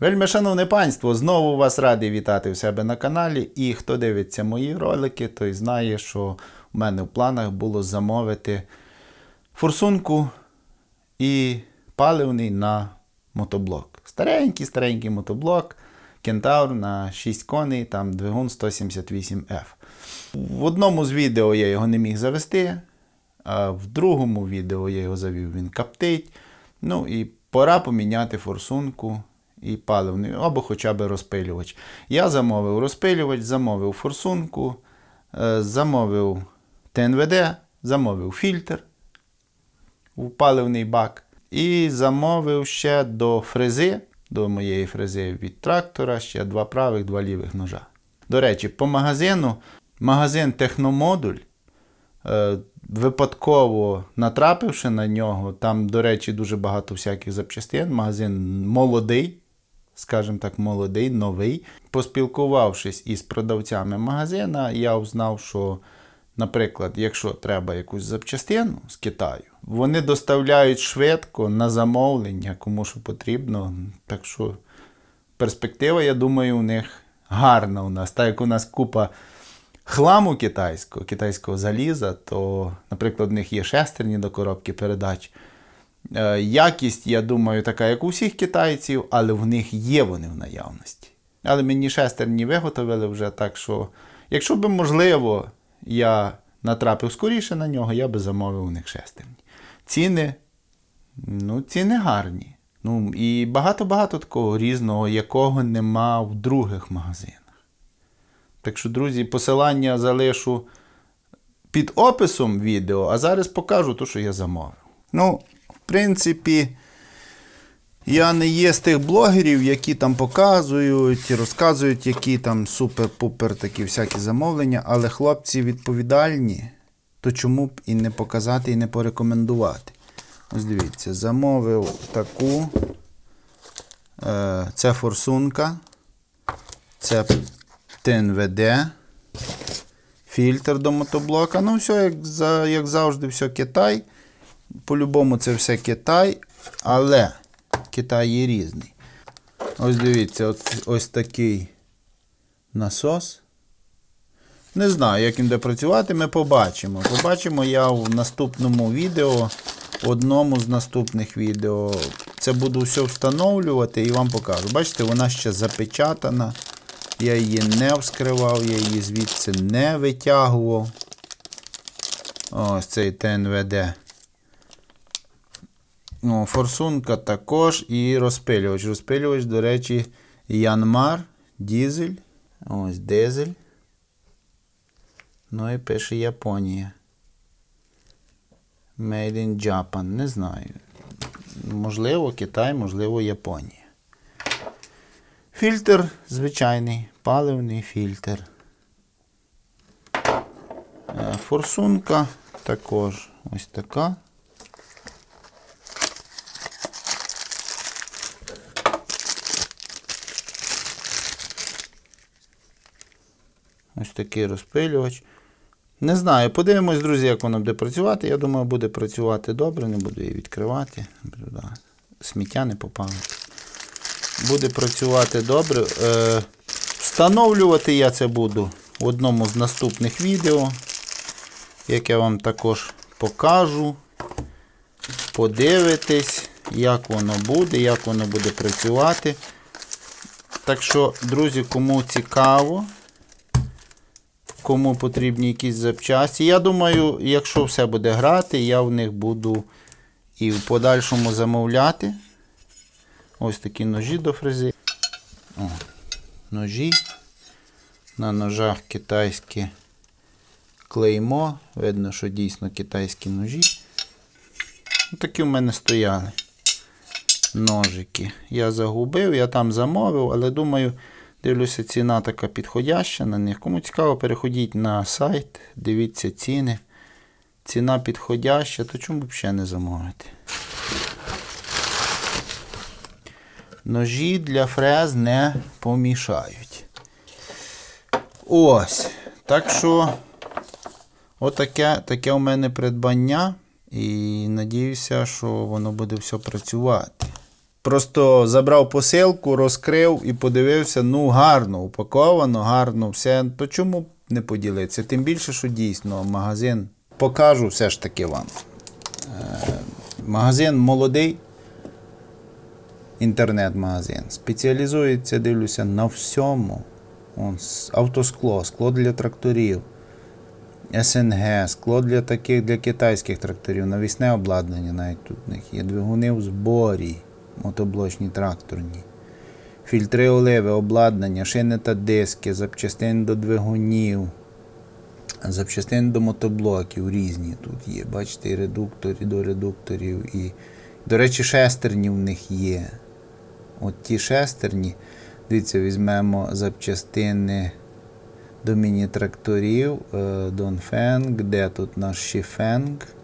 Вельми шановне панство, знову вас радий вітати в себе на каналі. І хто дивиться мої ролики, той знає, що в мене в планах було замовити форсунку і паливний на мотоблок. Старенький, старенький мотоблок. Кентавр на 6 коней, там двигун 178F. В одному з відео я його не міг завести, а в другому відео я його завів, він каптить. Ну і пора поміняти форсунку і паливний, або хоча б розпилювач. Я замовив розпилювач, замовив форсунку, е, замовив ТНВД, замовив фільтр у паливний бак. І замовив ще до фрези, до моєї фрези від трактора, ще два правих, два лівих ножа. До речі, по магазину, магазин Техномодуль, е, випадково натрапивши на нього, там, до речі, дуже багато всяких запчастин. Магазин молодий, скажімо так, молодий, новий. Поспілкувавшись із продавцями магазина, я узнав, що, наприклад, якщо треба якусь запчастину з Китаю, вони доставляють швидко на замовлення, кому що потрібно. Так що перспектива, я думаю, у них гарна у нас. Так як у нас купа хламу китайського, китайського заліза, то, наприклад, в них є шестерні до коробки передач. Е, Якість, я думаю, така, як у всіх китайців, але в них є вони в наявності. Але мені шестерні виготовили вже, так що, якщо б можливо, я натрапив скоріше на нього, я би замовив у них шестерні. Ціни, ну, ціни гарні. Ну, і багато-багато такого різного, якого нема в других магазинах. Так що, друзі, посилання залишу під описом відео, а зараз покажу те, що я замовив. Ну, принципі, я не є з тих блогерів, які там показують, розказують, які там супер-пупер такі всякі замовлення, але хлопці відповідальні, то чому б і не показати, і не порекомендувати. Ось дивіться, замовив таку. Е, Це форсунка. Це ТНВД. Фільтр до мотоблока. Ну, все, як, як завжди, все Китай. По-любому це все Китай, але Китай є різний. Ось дивіться, ось, ось такий насос. Не знаю, як він буде працювати, ми побачимо. Побачимо я в наступному відео, одному з наступних відео. Це буду все встановлювати і вам покажу. Бачите, вона ще запечатана. Я її не вскривав, я її звідси не витягував. Ось цей ТНВД. О, форсунка також і розпилювач. Розпилювач, до речі, Янмар, дізель. Ось дизель. Ну і пише Японія. Made in Japan. Не знаю. Можливо, Китай, можливо, Японія. Фільтр звичайний, паливний фільтр. Е, Форсунка також ось така. Ось такий розпилювач. Не знаю, подивимось, друзі, як воно буде працювати. Я думаю, буде працювати добре, не буду її відкривати. Сміття не попало. Буде працювати добре. Е, встановлювати я це буду в одному з наступних відео, як я вам також покажу. Подивитись, як воно буде, як воно буде працювати. Так що, друзі, кому цікаво, кому потрібні якісь запчасті. Я думаю, якщо все буде грати, я в них буду і в подальшому замовляти. Ось такі ножі до фрези. О, ножі. На ножах китайське клеймо. Видно, що дійсно китайські ножі. Такі в мене стояли ножики. Я загубив, я там замовив, але думаю, дивлюся, ціна така підходяща на них. Кому цікаво, переходіть на сайт, дивіться ціни. Ціна підходяща, то чому б ще не замовити? Ножі для фрез не помішають. Ось. Так що, отаке таке у мене придбання. І надіюся, що воно буде все працювати. Просто забрав посилку, розкрив і подивився, ну гарно упаковано, гарно все. То чому не поділитися? Тим більше, що дійсно магазин покажу все ж таки вам. Е, Магазин молодий, інтернет-магазин. Спеціалізується, дивлюся, на всьому. Он, автоскло, скло для тракторів, СНГ, скло для таких для китайських тракторів, навісне обладнання навіть тут в них є. Двигуни в зборі, мотоблочні тракторні. Фільтри оливи, обладнання, шини та диски, запчастини до двигунів, запчастини до мотоблоків різні тут є. Бачите, і редуктори до редукторів. І, до речі, шестерні в них є. От ті шестерні, дивіться, візьмемо запчастини до міні-тракторів. е, Донфенг, де тут наш Шіфенг?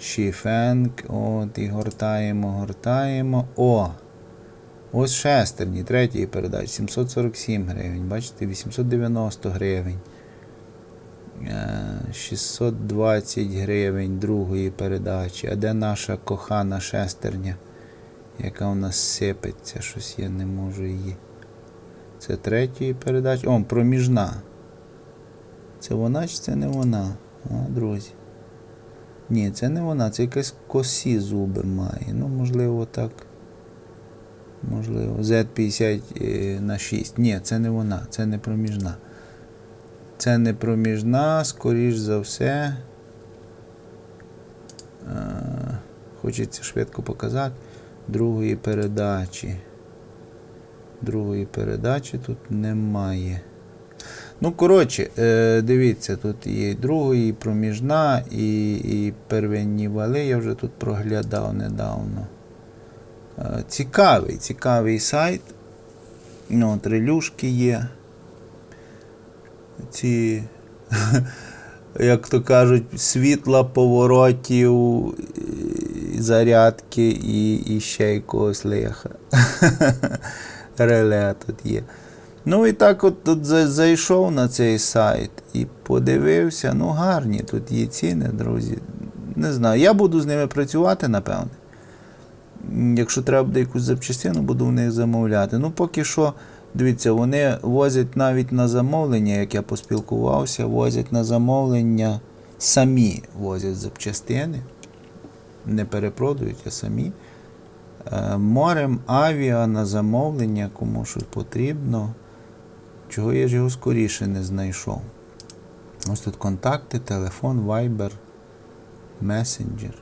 Шіфенг, от і гортаємо, гортаємо. О! Ось шестерні, третьої передачі, 747 гривень. Бачите, 890 гривень. Е, 620 гривень другої передачі. А де наша кохана шестерня, яка у нас сипеться, щось я не можу її. Це третьої передачі. О, проміжна. Це вона чи це не вона? А, друзі. Ні, це не вона, це якась косі зуби має. Ну, можливо, так. Можливо, Z50 е, на 6. Ні, це не вона, це не проміжна. Це не проміжна, скоріш за все. Е, Хочеться швидко показати. Другої передачі. Другої передачі тут немає. Ну, коротше, е, дивіться, тут є і другої, і проміжна, і, і первинні вали я вже тут проглядав недавно. Е, Цікавий, цікавий сайт. Ну, от релюшки є. Ці, як то кажуть, світла поворотів, зарядки і, і ще якогось лиха. Реле тут є. Ну і так от тут зайшов на цей сайт і подивився, ну гарні тут є ціни, друзі. Не знаю, я буду з ними працювати, напевне. Якщо треба буде якусь запчастину, буду в них замовляти. Ну, поки що, дивіться, вони возять навіть на замовлення, як я поспілкувався, возять на замовлення, самі возять запчастини. Не перепродають, а самі. Е, Морем авіа на замовлення, кому щось потрібно. Чого я ж його скоріше не знайшов. Ось тут контакти, телефон, Viber, Messenger.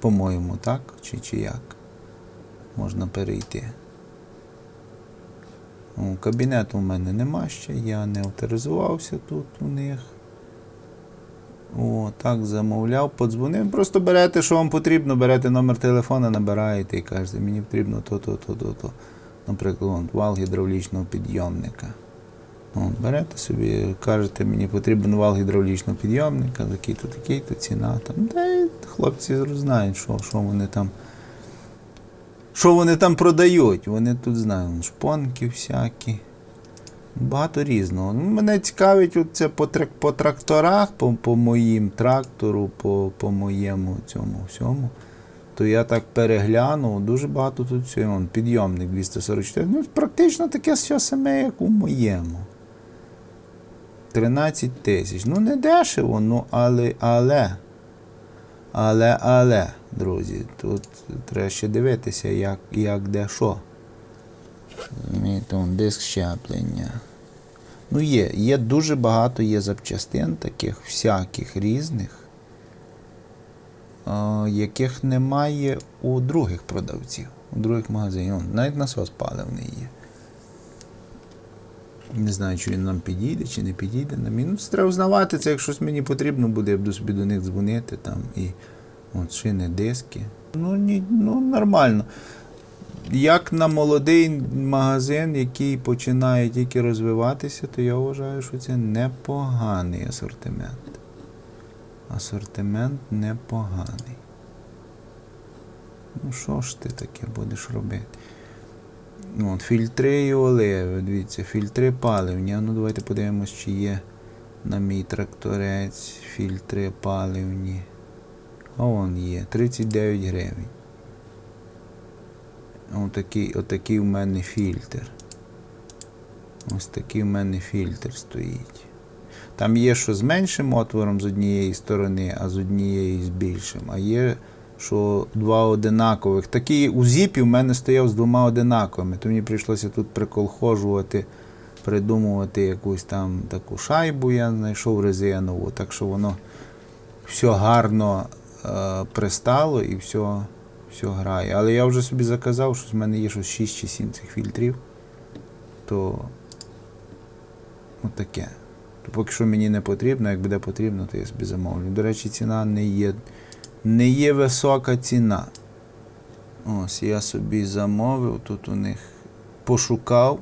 По-моєму, так? Чи, чи як? Можна перейти. Кабінету у мене нема ще, я не авторизувався тут у них. О, так замовляв, подзвонив. Просто берете, що вам потрібно, берете номер телефона, набираєте і кажете, мені потрібно то, то, то, то, то. Наприклад, вал гідравлічного підйомника. От, берете собі, кажете, мені потрібен вал гідравлічного підйомника, такий-то, такий-то, ціна. Там. Та хлопці знають, що, що вони там. Що вони там продають? Вони тут знають шпонки всякі. Багато різного. Ну, Мене цікавить це по, по тракторах, по, по моїм трактору, по, по моєму цьому всьому. То я так переглянув, дуже багато тут. Вон, Підйомник 244. Ну, практично таке все саме, як у моєму. 13 тисяч. Ну, не дешево, ну але, але. Але, але, друзі, тут треба ще дивитися, як, як де що. Он диск щеплення. Ну, є, є дуже багато є запчастин, таких всяких різних, яких немає у других продавців, у других магазинів. Он, навіть насос паливний є. Не знаю, чи він нам підійде, чи не підійде. на мені. Ну, треба узнавати це, якщо мені потрібно буде, я буду собі до них дзвонити там і от шини, диски. Ну, ні, ну нормально. Як на молодий магазин, який починає тільки розвиватися, то я вважаю, що це непоганий асортимент. Асортимент непоганий. Ну, що ж ти таке будеш робити? От, фільтри і оливи, дивіться, фільтри паливні. Ну, давайте подивимось, чи є на мій тракторець фільтри паливні. А вон є, 39 гривень. Отакий, отакий в мене фільтр. Ось такий в мене фільтр стоїть. Там є, що з меншим отвором з однієї сторони, а з однієї з більшим. А є, що два одинакових. Такий у зіпі в мене стояв з двома одинаковими. То мені прийшлося тут приколхожувати, придумувати якусь там таку шайбу, я знайшов резинову, так що воно все гарно е, пристало і все, все грає. Але я вже собі заказав, що з мене є щось 6 чи 7 цих фільтрів. То отаке. Поки що мені не потрібно, як буде потрібно, то я собі замовлю. До речі, ціна не є, не є висока ціна. Ось я собі замовив, тут у них пошукав,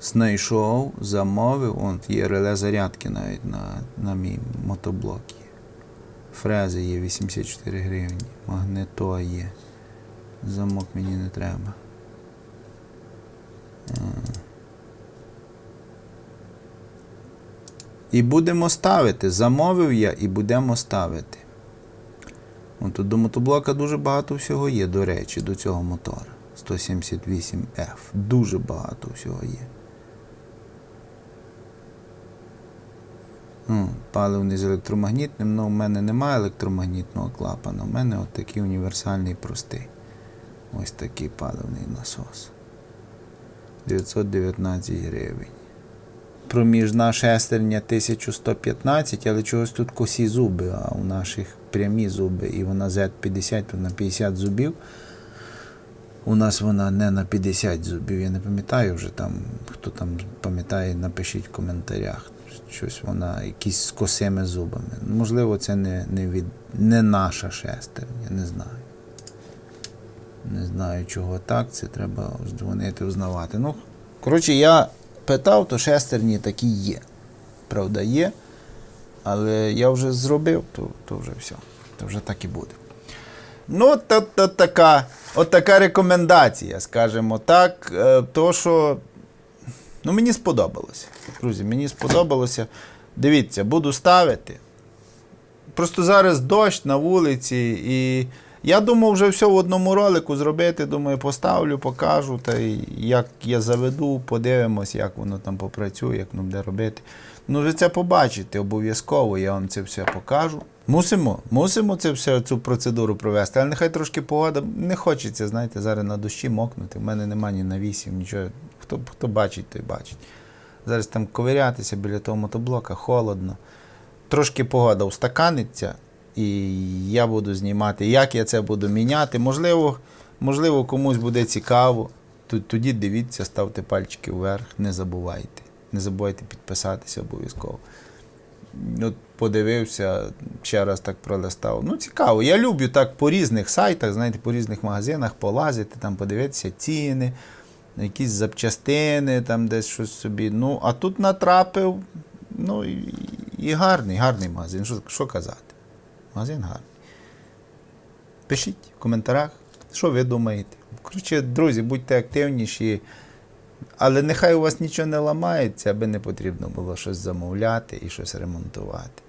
знайшов, замовив. От є реле зарядки навіть на, на мій мотоблок є. Фрези є 84 гривні, магнето є. Замок мені не треба. І будемо ставити. Замовив я і будемо ставити. От тут до мотоблока дуже багато всього є, до речі, до цього мотора. 178F. Дуже багато всього є. Ну, паливний з електромагнітним, але в мене немає електромагнітного клапана. У мене от такий універсальний простий. Ось такий паливний насос. 919 гривень. Проміжна шестерня 1115, але чогось тут косі зуби, а у наших прямі зуби. І вона Z50, тут на 50 зубів. У нас вона не на 50 зубів. Я не пам'ятаю вже там, хто там пам'ятає, напишіть в коментарях. Щось вона якісь з косими зубами. Можливо, це не, не, від, не наша шестерня, не знаю. Не знаю, чого так, це треба дзвонити, узнавати. Ну, коротше, я питав, то шестерні такі є. Правда, є. Але я вже зробив, то, то вже все. То вже так і буде. Ну, то, то така, от така рекомендація, скажімо так. Е, То, що ну, мені сподобалося. Друзі, мені сподобалося. Дивіться, буду ставити. Просто зараз дощ на вулиці, і я думав вже все в одному ролику зробити. Думаю, поставлю, покажу, та й як я заведу, подивимось, як воно там попрацює, як воно буде робити. Ну, ви це побачите обов'язково, я вам це все покажу. Мусимо, мусимо це все, цю процедуру провести, але нехай трошки погода не хочеться, знаєте, зараз на дощі мокнути. У мене немає ні навісів, нічого. Хто, хто бачить, той бачить. Зараз там ковирятися біля того мотоблока, холодно. Трошки погода устаканиться, і я буду знімати, як я це буду міняти. Можливо, можливо комусь буде цікаво. Тоді дивіться, ставте пальчики вверх, не забувайте. Не забувайте підписатися обов'язково. От подивився, ще раз так пролистав. Ну, цікаво. Я люблю так по різних сайтах, знаєте, по різних магазинах полазити, там подивитися ціни, якісь запчастини, там десь щось собі. Ну, а тут натрапив. Ну і, і гарний, гарний магазин. Що, що казати? Магазин гарний. Пишіть в коментарях, що ви думаєте. Коротше, друзі, будьте активніші. Але нехай у вас нічого не ламається, аби не потрібно було щось замовляти і щось ремонтувати.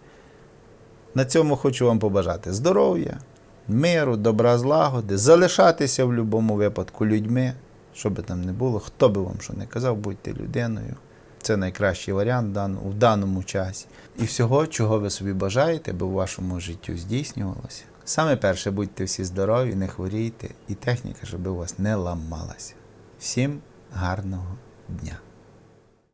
На цьому хочу вам побажати здоров'я, миру, добра злагоди, залишатися в будь-якому випадку людьми, що би там не було, хто би вам що не казав, будьте людиною. Це найкращий варіант в даному часі. І всього, чого ви собі бажаєте, аби в вашому життю здійснювалося. Саме перше, будьте всі здорові, не хворійте, і техніка, щоб у вас не ламалася. Всім гарного дня!